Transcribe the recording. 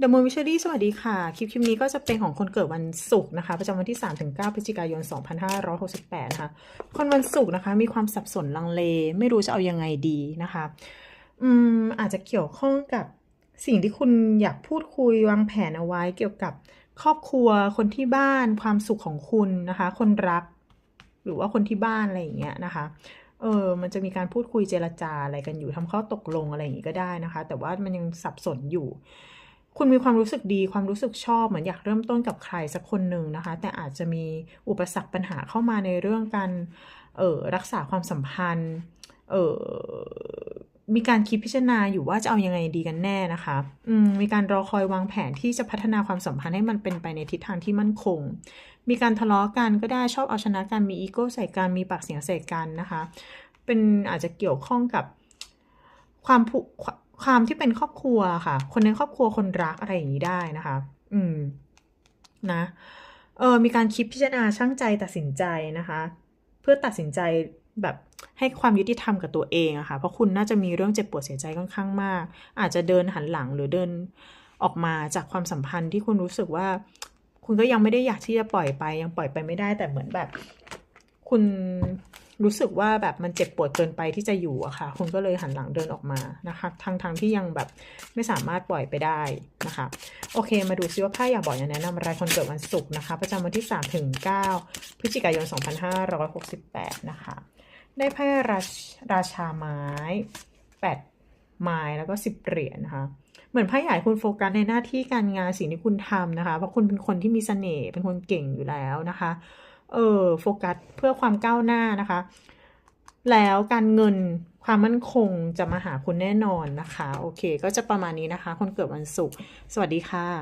เดอะมูวิชรี่สวัสดีค่ะ คลิปคลิปนี้ก็จะเป็นของคนเกิดวันศุกร์นะคะ ประจำวันที่ 3-9 พฤศจิกายน 2568 นะคะ คนวันศุกร์นะคะ มีความสับสนลังเล ไม่รู้จะเอายังไงดีนะคะ อืม อาจจะเกี่ยวข้องกับสิ่งที่คุณอยากพูดคุยวางแผนเอาไว้เกี่ยวกับครอบครัว คนที่บ้าน ความสุขของคุณนะคะ คนรัก หรือว่าคนที่บ้านอะไรอย่างเงี้ยนะคะเออ มันจะมีการพูดคุยเจรจาอะไรกันอยู่ทำข้อตกลงอะไรอย่างงี้ก็ได้นะคะ แต่ว่ามันยังสับสนอยู่ คุณมีความรู้สึกดีความรู้สึกชอบเหมือนอยากเริ่มต้นกับใครสักคนหนึ่งนะคะ แต่อาจจะมีอุปสรรคปัญหาเข้ามาในเรื่องการเออรักษาความสัมพันธ์เออมีการคิดพิจารณาอยู่ว่าจะเอายังไงดีกันแน่นะคะอืมมีการรอคอยวางแผนที่จะพัฒนาความสัมพันธ์ให้มันเป็นไปในทิศทางที่มั่นคง มีการทะเลาะกันก็ได้ชอบเอาชนะกันมีอีโก้ใส่กันมีปากเสียงใส่กันนะคะ เป็นอาจจะเกี่ยวข้องกับความผูก ความที่เป็นครอบครัวค่ะ คนในครอบครัวคนรักอะไรอย่างนี้ได้นะคะ อืม นะเออมีการคิดพิจารณาช่างใจตัดสินใจนะคะ เพื่อตัดสินใจแบบให้ความยุติธรรมกับตัวเองอะค่ะเพราะคุณน่าจะมีเรื่องเจ็บปวดเสียใจค่อนข้างมาก อาจจะเดินหันหลังหรือเดินออกมาจากความสัมพันธ์ที่คุณรู้สึกว่า คุณก็ยังไม่ได้อยากที่จะปล่อยไป ยังปล่อยไปไม่ได้แต่เหมือนแบบ คุณ รู้สึกว่าแบบมันเจ็บปวดเกินไปที่จะอยู่อะค่ะ คุณก็เลยหันหลังเดินออกมานะคะทั้งทั้งที่ยังแบบไม่สามารถปล่อยไปได้นะคะ โอเค มาดูซิว่าไพ่อยากบอกอยากแนะนำอะไรคนเกิดวันศุกร์นะคะ ประจำวันที่3ถึง9พฤศจิกายน 2568 นะคะ ได้ไพ่ราชราชาไม้ 8 ไม้แล้วก็ 10 เหรียญนะคะเหมือนไพ่ใหญ่คุณโฟกัสในหน้าที่การงานสิ่งที่คุณทำนะคะ เพราะคุณเป็นคนที่มีเสน่ห์เป็นคนเก่งอยู่แล้วนะคะ เออโฟกัสเพื่อความก้าวหน้านะคะ แล้วการเงินความมั่นคงจะมาหาคุณแน่นอนนะคะ โอเค ก็จะประมาณนี้นะคะ คนเกิดวันศุกร์สวัสดีค่ะ